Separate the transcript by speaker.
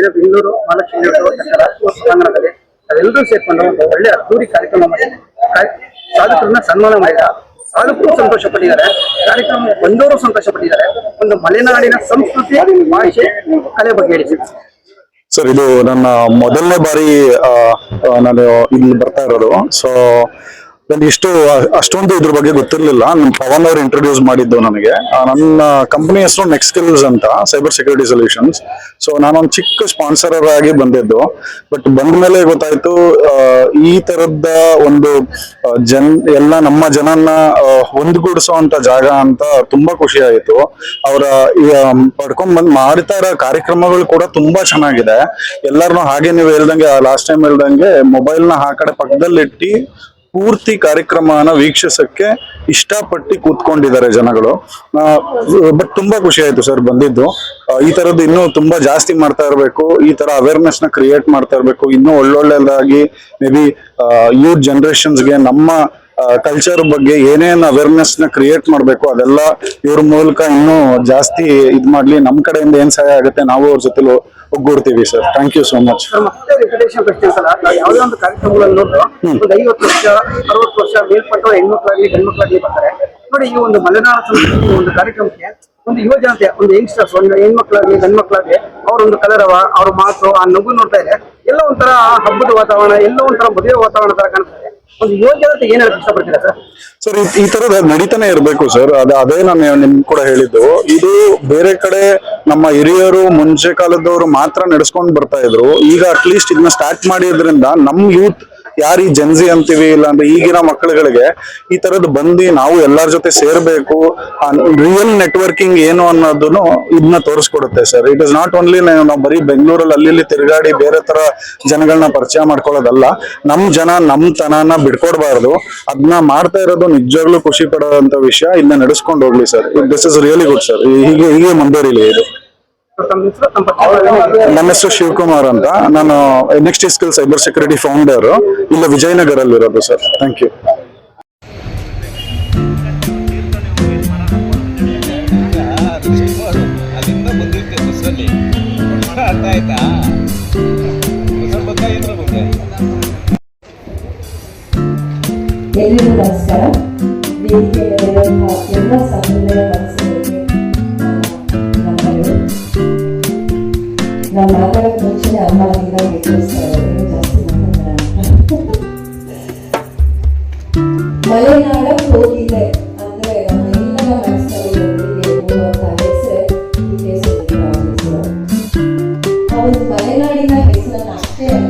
Speaker 1: ಬಂದಿರೋ ಬೆಂಗಳೂರು ಮಹಾಲಕ್ಷ್ಮಿ ಸಭಾಂಗಣದಲ್ಲಿ ನಾವೆಲ್ಲರೂ ಸೇರ್ಕೊಂಡು ಒಂದು ಒಳ್ಳೆ ಅದ್ದೂರಿ ಕಾರ್ಯಕ್ರಮ ಮಾಡಿದ್ದಾರೆ ಸಾಧಕರನ್ನ ಸನ್ಮಾನ ಮಾಡಿದ ಸಾಧಕರು ಸಂತೋಷ ಪಟ್ಟಿದ್ದಾರೆ ಕಾರ್ಯಕ್ರಮ ಬಂದವರು ಸಂತೋಷ ಪಟ್ಟಿದ್ದಾರೆ ಒಂದು ಮಲೆನಾಡಿನ ಸಂಸ್ಕೃತಿ ಭಾಷೆ ಕಲೆ ಬಗ್ಗೆ ಹೇಳಿ. ಸರ್.
Speaker 2: ಇದು ನನ್ನ ಮೊದಲನೇ ಬಾರಿ ನಾನು ಇಲ್ಲಿ ಬರ್ತಾ ಇರೋದು. ಸೊ ನನಗೆ ಇಷ್ಟು, ಅಷ್ಟೊಂದು ಇದ್ರ ಬಗ್ಗೆ ಗೊತ್ತಿರ್ಲಿಲ್ಲ. ನಮ್ಮ ಪವನ್ ಅವರು ಇಂಟ್ರೊಡ್ಯೂಸ್ ಮಾಡಿದ್ದು ನನಗೆ. ನನ್ನ ಕಂಪನಿ ಹೆಸರು ನೆಕ್ಸ್ಟ್ ಸ್ಕಿಲ್ಸ್ ಅಂತ ಸೈಬರ್ ಸೆಕ್ಯೂರಿಟಿ ಸೊಲ್ಯೂಷನ್ಸ್ ಸೊ ನಾನೊಂದು ಚಿಕ್ಕ ಸ್ಪಾನ್ಸರರ್ ಆಗಿ ಬಂದಿದ್ದು. ಬಟ್ ಬಂದ ಮೇಲೆ ಗೊತ್ತಾಯ್ತು ಈ ತರದ ಒಂದು ಜನ್, ಎಲ್ಲ ನಮ್ಮ ಜನನ್ನ ಹೊಂದ್ಗೂಡಿಸೋ ಅಂತ ಜಾಗ ಅಂತ ತುಂಬಾ ಖುಷಿ ಆಯಿತು. ಅವರ ಪಡ್ಕೊಂಡ್ ಬಂದ್ ಮಾಡ್ತಾ ಇರೋ ಕಾರ್ಯಕ್ರಮಗಳು ಕೂಡ ತುಂಬಾ ಚೆನ್ನಾಗಿದೆ. ಎಲ್ಲಾರನು ಹಾಗೆ ನೀವು ಹೇಳ್ದಂಗೆ ಲಾಸ್ಟ್ ಟೈಮ್ ಹೇಳ್ದಂಗೆ ಮೊಬೈಲ್ನ ಆ ಕಡೆ ಪಕ್ಕದಲ್ಲಿಟ್ಟು ಪೂರ್ತಿ ಕಾರ್ಯಕ್ರಮನ ವೀಕ್ಷಿಸಕ್ಕೆ ಇಷ್ಟಪಟ್ಟು ಕೂತ್ಕೊಂಡಿದ್ದಾರೆ ಜನಗಳು. ಬಟ್ ತುಂಬಾ ಖುಷಿ ಆಯ್ತು ಸರ್ ಬಂದಿದ್ದು. ಈ ತರದ್ದು ಇನ್ನೂ ತುಂಬಾ ಜಾಸ್ತಿ ಮಾಡ್ತಾ ಇರಬೇಕು. ಈ ತರ ಅವೇರ್ನೆಸ್ನ ಕ್ರಿಯೇಟ್ ಮಾಡ್ತಾ ಇರಬೇಕು. ಇನ್ನೂ ಒಳ್ಳೊಳ್ಳೆದಾಗಿ ಮೇ ಬಿ ಯೂತ್ ಜನರೇಷನ್ಸ್ಗೆ ನಮ್ಮ ಕಲ್ಚರ್ ಬಗ್ಗೆ ಏನೇನು ಅವೇರ್ನೆಸ್ನ ಕ್ರಿಯೇಟ್ ಮಾಡ್ಬೇಕು ಅದೆಲ್ಲ ಇವ್ರ ಮೂಲಕ ಇನ್ನೂ ಜಾಸ್ತಿ ಇದ್ ಮಾಡ್ಲಿ. ನಮ್ ಕಡೆಯಿಂದ ಏನ್ ಸಹಾಯ ಆಗುತ್ತೆ, ನಾವು ಅವ್ರ ಜೊತೆ ಒಗ್ಗೂಡ್ತೀವಿ sir. Thank you so much
Speaker 1: ಮತ್ತೆ ವೆಂಕಟೇಶ್ವರ ಕ್ವಶನ್ಸ್ ಅಲ್ಲ ನಾವು ಯಾವುದೇ ಒಂದು ಕಾರ್ಯಕ್ರಮಗಳನ್ನು ನೋಡಿದ್ರು ಒಂದು ಐವತ್ತು ವರ್ಷ ಅರವತ್ತು ವರ್ಷ ಮೇಲ್ಪಟ್ಟ ಹೆಣ್ಮಕ್ಳಾಗ್ಲಿ ಗಂಡ್ಮಕ್ಳಾಗ್ಲಿ ಬರ್ತಾರೆ. ನೋಡಿ ಈ ಒಂದು ಮಲೆನಾಡ ಸಂಸ್ಕೃತಿ ಒಂದು ಕಾರ್ಯಕ್ರಮಕ್ಕೆ ಒಂದು ಯುವ ಜನತೆ ಒಂದು ಯಂಗ್ಸ್ಟರ್ಸ್ ಒಂದು ಹೆಣ್ಮಕ್ಳಾಗ್ಲಿ ಗಂಡ್ಮಕ್ಳಾಗ್ಲಿ ಅವ್ರ ಒಂದು ಕಲರವ ಅವ್ರ ಮಾತು ಆ ನಗು ನೋಡ್ತಾ ಇದೆ. ಎಲ್ಲ ಒಂಥರ ಹಬ್ಬದ ವಾತಾವರಣ ಎಲ್ಲ ಒಂಥರ ಮದುವೆ ವಾತಾವರಣ ತರ ಕಾಣ್ತಾ ಸರ್?
Speaker 2: ಈ ತರದ ನಡೀತಾನೆ ಇರ್ಬೇಕು ಸರ್. ಅದ ಅದೇ ನಾನು ನಿಮ್ ಕೂಡ ಹೇಳಿದ್ದು. ಇದು ಬೇರೆ ಕಡೆ ನಮ್ಮ ಹಿರಿಯರು ಮುಂಚೆ ಕಾಲದವರು ಮಾತ್ರ ನಡೆಸ್ಕೊಂಡ್ ಬರ್ತಾ ಇದ್ರು. ಈಗ ಅಟ್ಲೀಸ್ಟ್ ಇದನ್ನ ಸ್ಟಾರ್ಟ್ ಮಾಡಿದ್ರಿಂದ ನಮ್ ಯೂತ್ ಯಾರು ಈ ಜನ್ಸಿ ಅಂತೀವಿ ಇಲ್ಲಾಂದ್ರೆ ಈಗಿನ ಮಕ್ಕಳುಗಳಿಗೆ ಈ ತರದ್ ಬಂದಿ ನಾವು ಎಲ್ಲರ ಜೊತೆ ಸೇರ್ಬೇಕು ರಿಯಲ್ ನೆಟ್ವರ್ಕಿಂಗ್ ಏನು ಅನ್ನೋದನ್ನು ಇದನ್ನ ತೋರಿಸ್ಕೊಡುತ್ತೆ sir it is not only ನಾವು ಬರೀ ಬೆಂಗಳೂರಲ್ಲಿ ಅಲ್ಲಿ ಇಲ್ಲಿ ತಿರುಗಾಡಿ ಬೇರೆ ತರ ಜನಗಳನ್ನ ಪರಿಚಯ ಮಾಡ್ಕೊಳ್ಳೋದಲ್ಲ, ನಮ್ ಜನ ನಮ್ ತನನ ಬಿಡ್ಕೊಡ್ಬಾರ್ದು. ಅದನ್ನ ಮಾಡ್ತಾ ಇರೋದು ನಿಜವಾಗ್ಲೂ ಖುಷಿ ಪಡೋಂತ ವಿಷಯ ಇದನ್ನ ನಡೆಸ್ಕೊಂಡು ಹೋಗ್ಲಿ sir this is really good sir ಹೀಗೆ ಹೀಗೆ ಮುಂದುವರಿಲಿ ಇದು. ನನ್ನ ಹೆಸರು ಶಿವಕುಮಾರ್ ಅಂತ. ನಾನು next skill cyber security founder ಇಲ್ಲ ವಿಜಯನಗರಲ್ಲಿ ಇರೋದು ಸರ್ ಥ್ಯಾಂಕ್ ಯು
Speaker 3: ನಮಸ್ಕಾರ? ಅರ್ಥ ನಾವು ಮಾತಾಡೋಕೆ ಮುಂಚೆನೆ ಅಮ್ಮ ಈಗ ಗೆಟ್ಟಿಸ್ತಾ ಇರೋದು ಜಾಸ್ತಿ ಮಾತಾಡೋಣ ಮಲೆನಾಡ ಹೋಗಿದೆ ಅಂದ್ರೆ ನಮ್ಮ ಎಲ್ಲರ ಮನಸ್ಸಿನಲ್ಲಿ ಒಬ್ಬರಿಗೆ ಮೂಡುವಂತಹ ಹೆಸರೇ ಈ ಹೆಸರು ಆ ಒಂದು ಮಲೆನಾಡಿನ ಹೆಸರನ್ನ ಅಷ್ಟೇ ಅಲ್ಲ